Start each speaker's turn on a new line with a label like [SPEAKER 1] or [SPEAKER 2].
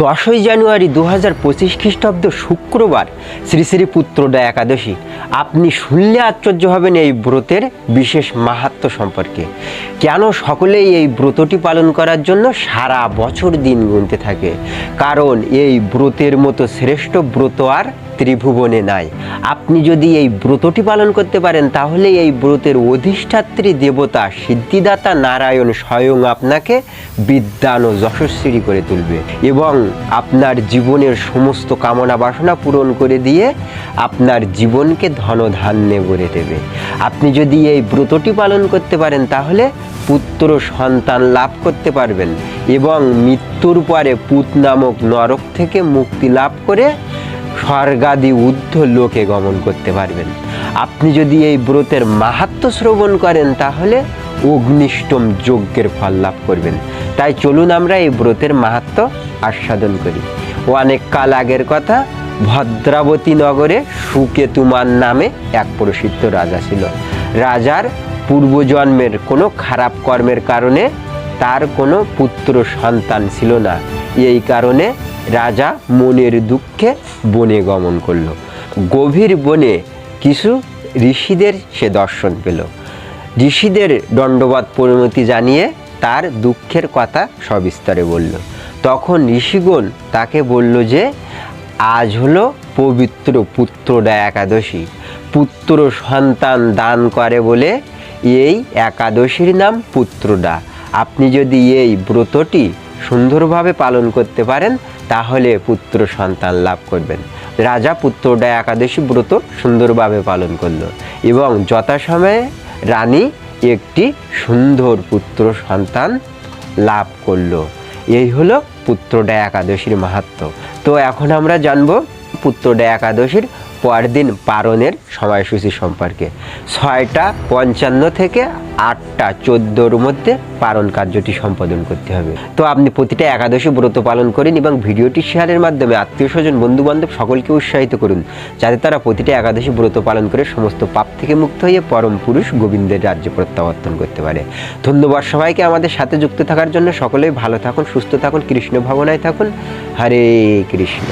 [SPEAKER 1] দশই জানুয়ারি দু হাজার পঁচিশ খ্রিস্টাব্দ শুক্রবার শ্রী শ্রী পুত্রদা একাদশী আপনি শুনলে আশ্চর্য হবেন এই ব্রতের বিশেষ মাহাত্ম সম্পর্কে। কেন সকলেই এই ব্রতটি পালন করার জন্য সারা বছর দিন গুনতে থাকে? কারণ এই ব্রতের মতো শ্রেষ্ঠ ব্রত আর ত্রিভুবনে নাই। আপনি যদি এই ব্রতটি পালন করতে পারেন তাহলে এই ব্রতের অধিষ্ঠাত্রী দেবতা সিদ্ধিদাতা নারায়ণ স্বয়ং আপনাকে বিদ্যান ও যশস্বী করে তুলবে এবং আপনার জীবনের সমস্ত কামনা বাসনা পূরণ করে দিয়ে আপনার জীবনকে ধনধান্যে ভরে দেবে। আপনি যদি এই ব্রতটি পালন করতে পারেন, তাহলে পুত্র সন্তান লাভ করতে পারবেন এবং মৃত্যুর পরে পুত নামক নরক থেকে মুক্তি লাভ করে স্বর্গাদি ঊর্ধ্ব লোকে গমন করতে পারবেন। আপনি যদি এই ব্রতের মাহাত্ম শ্রবণ করেন, তাহলে অগ্নিষ্টম যজ্ঞের ফল লাভ করবেন। তাই চলুন আমরা এই ব্রতের মাহাত্ম আস্বাদন করি। অনেক কাল আগের কথা, ভদ্রাবতী নগরে সুকেতুমান নামে এক প্রসিদ্ধ রাজা ছিল। রাজার পূর্বজন্মের কোনো খারাপ কর্মের কারণে তার কোনো পুত্র সন্তান ছিল না। এই কারণে রাজা মনের দুঃখে বনে গমন করল। গভীর বনে কিছু ঋষিদের সে দর্শন পেল। ঋষিদের দণ্ডবাদ পরিণতি জানিয়ে তার দুঃখের কথা সবিস্তারে বলল। তখন ঋষিগণ তাকে বলল যে, আজ হলো পবিত্র পুত্রদা একাদশী। পুত্র সন্তান দান করে বলে এই একাদশীর নাম পুত্রদা। আপনি যদি এই ব্রতটি সুন্দরভাবে পালন করতে পারেন, তাহলে পুত্র সন্তান লাভ করবেন। রাজা পুত্রদা একাদশী ব্রত সুন্দরভাবে পালন করল এবং যথাসময়ে রানী একটি সুন্দর পুত্র সন্তান লাভ করল। এই হলো পুত্রডা একাদশীর মাহাত্ম তো এখন আমরা জানব পুত্রডা একাদশীর পরদিন পারণের সময়সূচি সম্পর্কে। ছয়টা পঞ্চান্ন থেকে আটটা চোদ্দোর মধ্যে পালন কার্যটি সম্পাদন করতে হবে। তো আপনি প্রতিটা একাদশী ব্রত পালন করেন এবং ভিডিওটি শেয়ারের মাধ্যমে আত্মীয় স্বজন বন্ধু বান্ধব সকলকে উৎসাহিত করুন, যাতে তারা প্রতিটা একাদশী ব্রত পালন করে সমস্ত পাপ থেকে মুক্ত হয়ে পরম পুরুষ গোবিন্দের রাজ্য প্রত্যাবর্তন করতে পারে। ধন্যবাদ সবাইকে আমাদের সাথে যুক্ত থাকার জন্য। সকলেই ভালো থাকুন, সুস্থ থাকুন, কৃষ্ণ ভাবনায় থাকুন। হরে কৃষ্ণ।